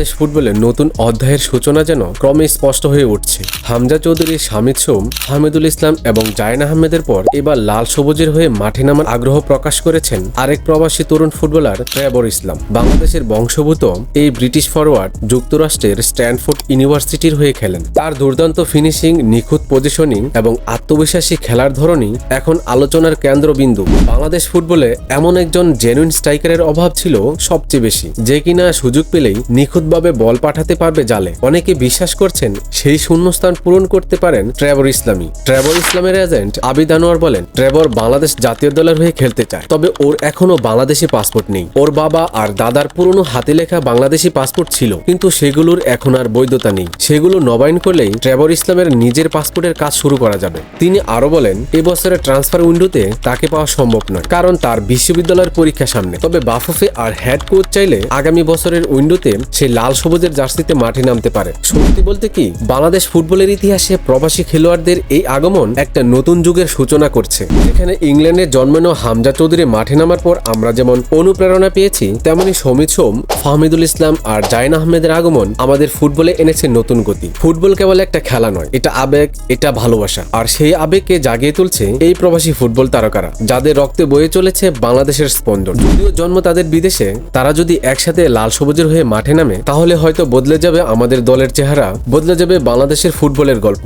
বাংলাদেশ ফুটবলের নতুন অধ্যায়ের সূচনা যেন ক্রমে স্পষ্ট হয়ে উঠছে। হামজা চৌধুরী শামিদ সোম হামিদুল ইসলাম এবং জায়না আহমেদের পর এবার লাল সবুজের হয়ে মাঠে নামার আগ্রহ প্রকাশ করেছেন আরেক প্রবাসী তরুণ ফুটবলার ট্রেবর ইসলাম। বাংলাদেশের বংশভূত এই ব্রিটিশ ফরওয়ার্ড যুক্তরাষ্ট্রের স্ট্যানফোর্ড ইউনিভার্সিটির হয়ে খেলেন। তার দুর্দান্ত ফিনিশিং, নিখুঁত পজিশনিং এবং আত্মবিশ্বাসী খেলার ধরনই এখন আলোচনার কেন্দ্রবিন্দু। বাংলাদেশ ফুটবলে এমন একজন জেনুইন স্ট্রাইকারের অভাব ছিল সবচেয়ে বেশি, যে কিনা সুযোগ পেলেই নিখুঁতভাবে বল পাঠাতে পারবে জালে। অনেকে বিশ্বাস করছেন সেই শূন্যস্থান পূরণ করতে পারেন ট্রেভর ইসলামী। ট্রেভর ইসলামের এজেন্ট আবিদ আনোয়ার বলেন, ট্রেভর বাংলাদেশ জাতীয় দলের হয়ে খেলতে চায়, তবে ওর এখনও বাংলাদেশি পাসপোর্ট নেই। ওর বাবা আর দাদার পুরনো হাতে লেখা বাংলাদেশি পাসপোর্ট ছিল, কিন্তু সেগুলোর এখন আর বৈধতা নেই। সেগুলো নবায়ন করলেই ট্রেভর ইসলামের নিজের পাসপোর্টের কাজ শুরু করা যাবে। তিনি আরও বলেন এবছরের ট্রান্সফার উইন্ডোতে তাকে পাওয়া সম্ভব নয়, কারণ তার বিশ্ববিদ্যালয়ের পরীক্ষা সামনে। তবে বাফুফে আর হেড কোচ চাইলে আগামী বছরের উইন্ডোতে সে লাল সবুজের জার্সিতে মাঠে নামতে পারে। সত্যি বলতে কি, বাংলাদেশ ফুটবলের ইতিহাসে প্রবাসী খেলোয়াড়দের এই আগমন একটা নতুন যুগের সূচনা করছে। যেখানে ইংল্যান্ডে জন্মানো হামজা চৌধুরী মাঠে নামার পর আমরা যেমন অনুপ্রেরণা পেয়েছি, তেমনি সমিত সোম, ফাহমিদুল ইসলাম আর জাইন আহমেদের আগমন আমাদের ফুটবলে এনেছে নতুন গতি। ফুটবল কেবল একটা খেলা নয়, এটা আবেগ, এটা ভালোবাসা। আর সেই আবেগকে জাগিয়ে তুলছে এই প্রবাসী ফুটবল তারকারা, যাদের রক্তে বয়ে চলেছে বাংলাদেশের স্পন্দন। যদিও জন্ম তাদের বিদেশে, তারা যদি একসাথে লাল সবুজের হয়ে মাঠে নামে, তাহলে হয়তো বদলে যাবে আমাদের দলের চেহারা, বদলে যাবে বাংলাদেশের ফুটবলের গল্প।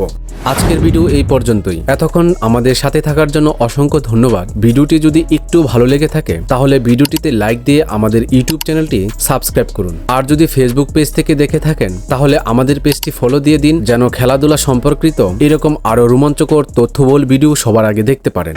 আজকের ভিডিও এই পর্যন্তই। এতক্ষণ আমাদের সাথে থাকার জন্য অসংখ্য ধন্যবাদ। ভিডিওটি যদি একটু ভালো লেগে থাকে, তাহলে ভিডিওটিতে লাইক দিয়ে আমাদের ইউটিউব চ্যানেলটি সাবস্ক্রাইব করুন। আর যদি ফেসবুক পেজ থেকে দেখে থাকেন, তাহলে আমাদের পেজটি ফলো দিয়ে দিন, যেন খেলাধুলা সম্পর্কিত এরকম আরও রোমাঞ্চকর তথ্যবল ভিডিও সবার আগে দেখতে পারেন।